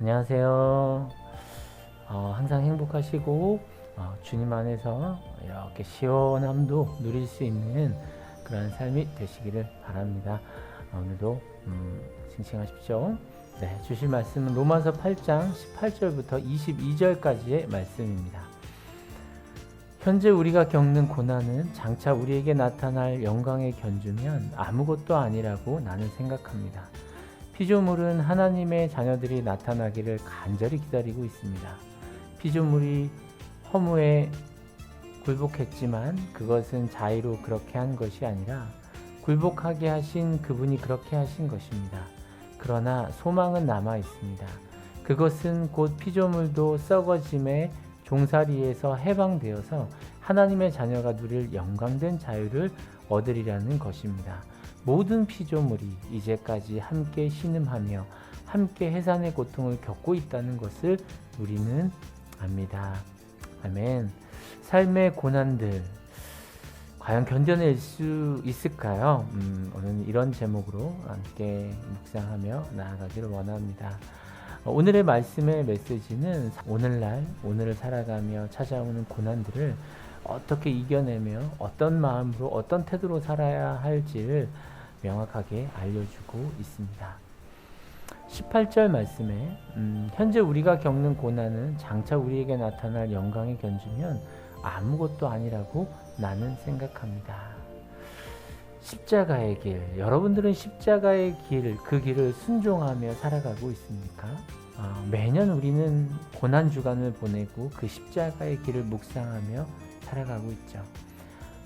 안녕하세요. 어, 항상 행복하시고 어, 주님 안에서 이렇게 시원함도 누릴 수 있는 그런 삶이 되시기를 바랍니다. 어, 오늘도 음, 싱싱하십시오. 네, 주실 말씀은 로마서 8장 18절부터 22절까지의 말씀입니다. 현재 우리가 겪는 고난은 장차 우리에게 나타날 영광의 견주면 아무것도 아니라고 나는 생각합니다. 피조물은 하나님의 자녀들이 나타나기를 간절히 기다리고 있습니다. 피조물이 허무에 굴복했지만 그것은 자의로 그렇게 한 것이 아니라 굴복하게 하신 그분이 그렇게 하신 것입니다. 그러나 소망은 남아 있습니다. 그것은 곧 피조물도 썩어짐의 종살이에서 해방되어서 하나님의 자녀가 누릴 영광된 자유를 얻으리라는 것입니다. 모든 피조물이 이제까지 함께 신음하며 함께 해산의 고통을 겪고 있다는 것을 우리는 압니다. 아멘. 삶의 고난들 과연 견뎌낼 수 있을까요? 음, 오늘 이런 제목으로 함께 묵상하며 나아가기를 원합니다. 어, 오늘의 말씀의 메시지는 오늘날 오늘을 살아가며 찾아오는 고난들을 어떻게 이겨내며 어떤 마음으로 어떤 태도로 살아야 할지를 명확하게 알려주고 있습니다. 18절 말씀에 음, 현재 우리가 겪는 고난은 장차 우리에게 나타날 영광의 견주면 아무것도 아니라고 나는 생각합니다. 십자가의 길, 여러분들은 십자가의 길, 그 길을 순종하며 살아가고 있습니까? 아, 매년 우리는 고난 주간을 보내고 그 십자가의 길을 묵상하며 살아가고 있죠.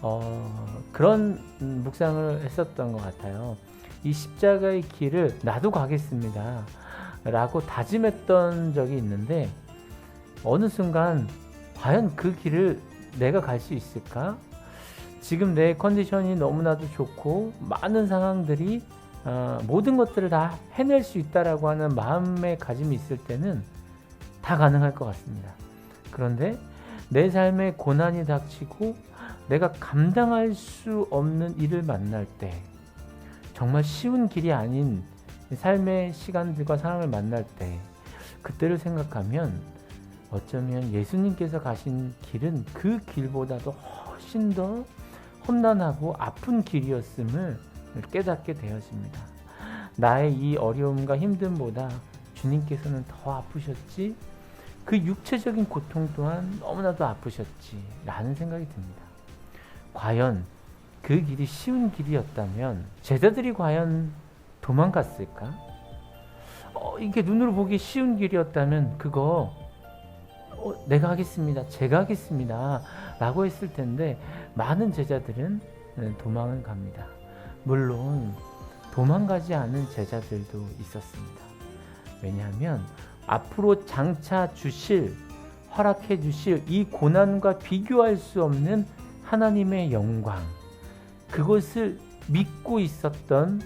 어, 그런 음, 묵상을 했었던 것 같아요. 이 십자가의 길을 나도 가겠습니다. 라고 다짐했던 적이 있는데, 어느 순간, 과연 그 길을 내가 갈 수 있을까? 지금 내 컨디션이 너무나도 좋고, 많은 상황들이, 어, 모든 것들을 다 해낼 수 있다라고 하는 마음의 가짐이 있을 때는 다 가능할 것 같습니다. 그런데 내 삶에 고난이 닥치고 내가 감당할 수 없는 일을 만날 때 정말 쉬운 길이 아닌 삶의 시간들과 상황을 만날 때 그때를 생각하면 어쩌면 예수님께서 가신 길은 그 길보다도 훨씬 더 험난하고 아픈 길이었음을 깨닫게 되었습니다. 나의 이 어려움과 힘듦보다 주님께서는 더 아프셨지 그 육체적인 고통 또한 너무나도 아프셨지 라는 생각이 듭니다. 과연 그 길이 쉬운 길이었다면 제자들이 과연 도망갔을까? 어, 이게 눈으로 보기 쉬운 길이었다면 그거 어, 내가 하겠습니다. 제가 하겠습니다. 라고 했을 텐데 많은 제자들은 네, 도망을 갑니다. 물론 도망가지 않은 제자들도 있었습니다. 왜냐하면 앞으로 장차 주실 허락해 주실 이 고난과 비교할 수 없는 하나님의 영광 그것을 믿고 있었던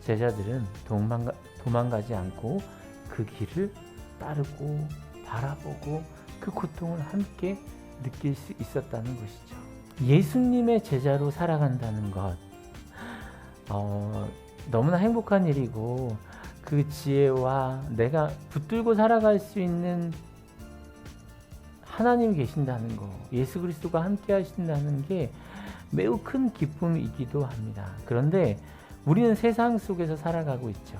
제자들은 도망가, 도망가지 않고 그 길을 따르고 바라보고 그 고통을 함께 느낄 수 있었다는 것이죠. 예수님의 제자로 살아간다는 것 어, 너무나 행복한 일이고 그 지혜와 내가 붙들고 살아갈 수 있는 하나님이 계신다는 거, 예수 그리스도가 함께 하신다는 게 매우 큰 기쁨이기도 합니다. 그런데 우리는 세상 속에서 살아가고 있죠.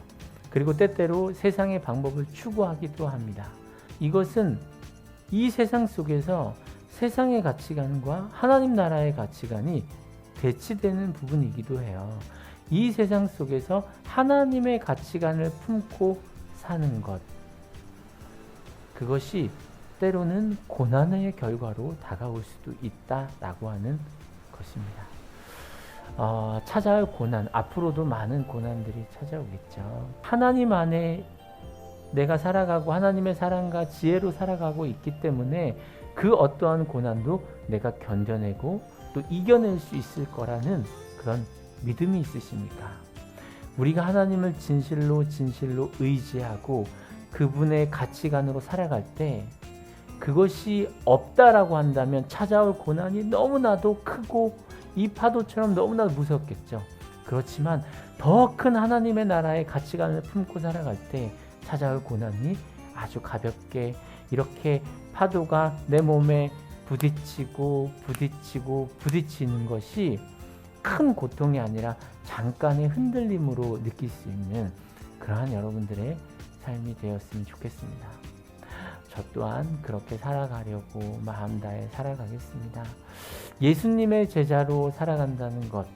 그리고 때때로 세상의 방법을 추구하기도 합니다. 이것은 이 세상 속에서 세상의 가치관과 하나님 나라의 가치관이 대치되는 부분이기도 해요. 이 세상 속에서 하나님의 가치관을 품고 사는 것. 그것이 때로는 고난의 결과로 다가올 수도 있다라고 하는 것입니다. 어, 찾아올 고난, 앞으로도 많은 고난들이 찾아오겠죠. 하나님 안에 내가 살아가고 하나님의 사랑과 지혜로 살아가고 있기 때문에 그 어떠한 고난도 내가 견뎌내고 또 이겨낼 수 있을 거라는 그런 믿음이 있으십니까? 우리가 하나님을 진실로 진실로 의지하고 그분의 가치관으로 살아갈 때 그것이 없다라고 한다면 찾아올 고난이 너무나도 크고 이 파도처럼 너무나 무섭겠죠. 그렇지만 더 큰 하나님의 나라의 가치관을 품고 살아갈 때 찾아올 고난이 아주 가볍게 이렇게 파도가 내 몸에 부딪히고 부딪히고 부딪히는 것이 큰 고통이 아니라 잠깐의 흔들림으로 느낄 수 있는 그러한 여러분들의 삶이 되었으면 좋겠습니다. 저 또한 그렇게 살아가려고 마음 다해 살아가겠습니다. 예수님의 제자로 살아간다는 것,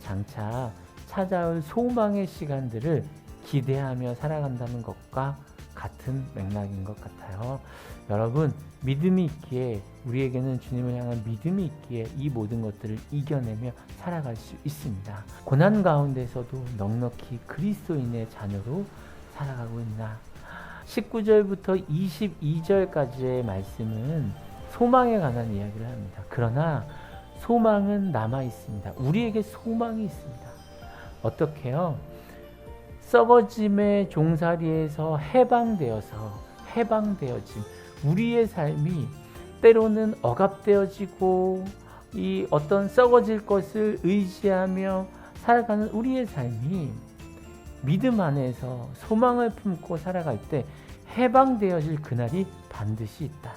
장차 찾아올 소망의 시간들을 기대하며 살아간다는 것과 같은 맥락인 것 같아요. 여러분, 믿음이 있기에 우리에게는 주님을 향한 믿음이 있기에 이 모든 것들을 이겨내며 살아갈 수 있습니다. 고난 가운데서도 넉넉히 그리스도인의 자녀로 살아가고 있나? 19절부터 22절까지의 말씀은 소망에 관한 이야기를 합니다. 그러나 소망은 남아 있습니다. 우리에게 소망이 있습니다. 어떻게요? 썩어짐의 종살이에서 해방되어서 해방되어진 우리의 삶이 때로는 억압되어지고 이 어떤 썩어질 것을 의지하며 살아가는 우리의 삶이 믿음 안에서 소망을 품고 살아갈 때 해방되어질 그날이 반드시 있다.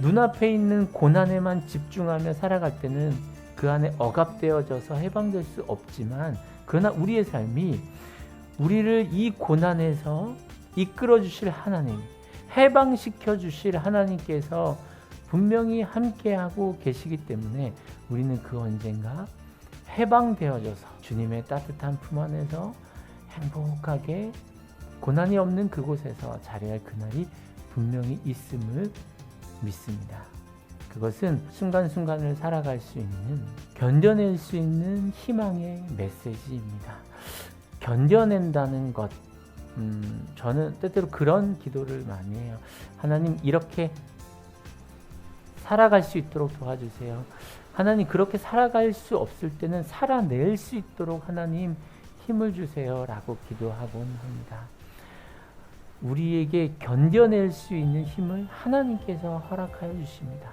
눈앞에 있는 고난에만 집중하며 살아갈 때는 그 안에 억압되어져서 해방될 수 없지만 그러나 우리의 삶이 우리를 이 고난에서 이끌어 주실 하나님, 해방시켜 주실 하나님께서 분명히 함께하고 계시기 때문에 우리는 그 언젠가 해방되어져서 주님의 따뜻한 품 안에서 행복하게 고난이 없는 그곳에서 자리할 그날이 분명히 있음을 믿습니다. 그것은 순간순간을 살아갈 수 있는 견뎌낼 수 있는 희망의 메시지입니다. 견뎌낸다는 것, 음, 저는 때때로 그런 기도를 많이 해요. 하나님 이렇게 살아갈 수 있도록 도와주세요. 하나님 그렇게 살아갈 수 없을 때는 살아낼 수 있도록 하나님 힘을 주세요라고 기도하곤 합니다. 우리에게 견뎌낼 수 있는 힘을 하나님께서 허락하여 주십니다.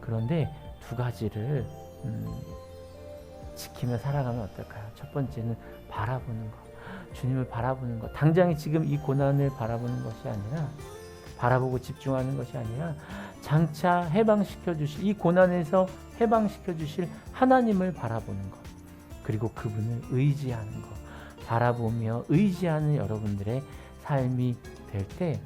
그런데 두 가지를 음, 지키며 살아가면 어떨까요? 첫 번째는 바라보는 것. 주님을 바라보는 것. 당장에 지금 이 고난을 바라보는 것이 아니라 바라보고 집중하는 것이 아니라 장차 해방시켜 주실 이 고난에서 해방시켜 주실 하나님을 바라보는 것. 그리고 그분을 의지하는 것. 바라보며 의지하는 여러분들의 삶이 될 때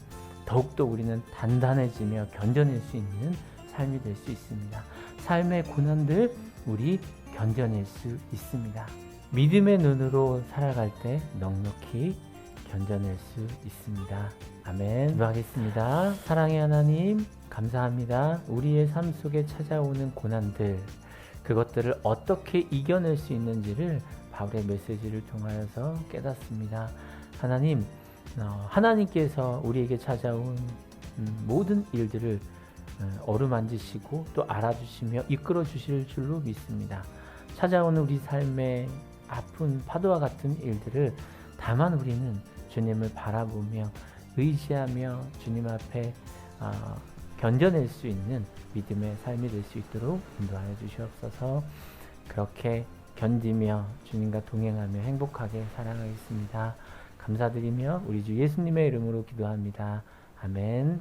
더욱더 우리는 단단해지며 견뎌낼 수 있는 삶이 될 수 있습니다. 삶의 고난들 우리 견뎌낼 수 있습니다. 믿음의 눈으로 살아갈 때 넉넉히 견뎌낼 수 있습니다. 아멘. 기도하겠습니다. 사랑의 하나님, 감사합니다. 우리의 삶 속에 찾아오는 고난들, 그것들을 어떻게 이겨낼 수 있는지를 바울의 메시지를 통하여서 깨닫습니다. 하나님, 어, 하나님께서 우리에게 찾아온 음, 모든 일들을 어, 어루만지시고 또 알아주시며 이끌어 주실 줄로 믿습니다. 찾아오는 우리 삶의 아픈 파도와 같은 일들을 다만 우리는 주님을 바라보며 의지하며 주님 앞에 어, 견뎌낼 수 있는 믿음의 삶이 될 수 있도록 인도하여 주시옵소서. 그렇게 견디며 주님과 동행하며 행복하게 살아가겠습니다. 감사드리며 우리 주 예수님의 이름으로 기도합니다. 아멘.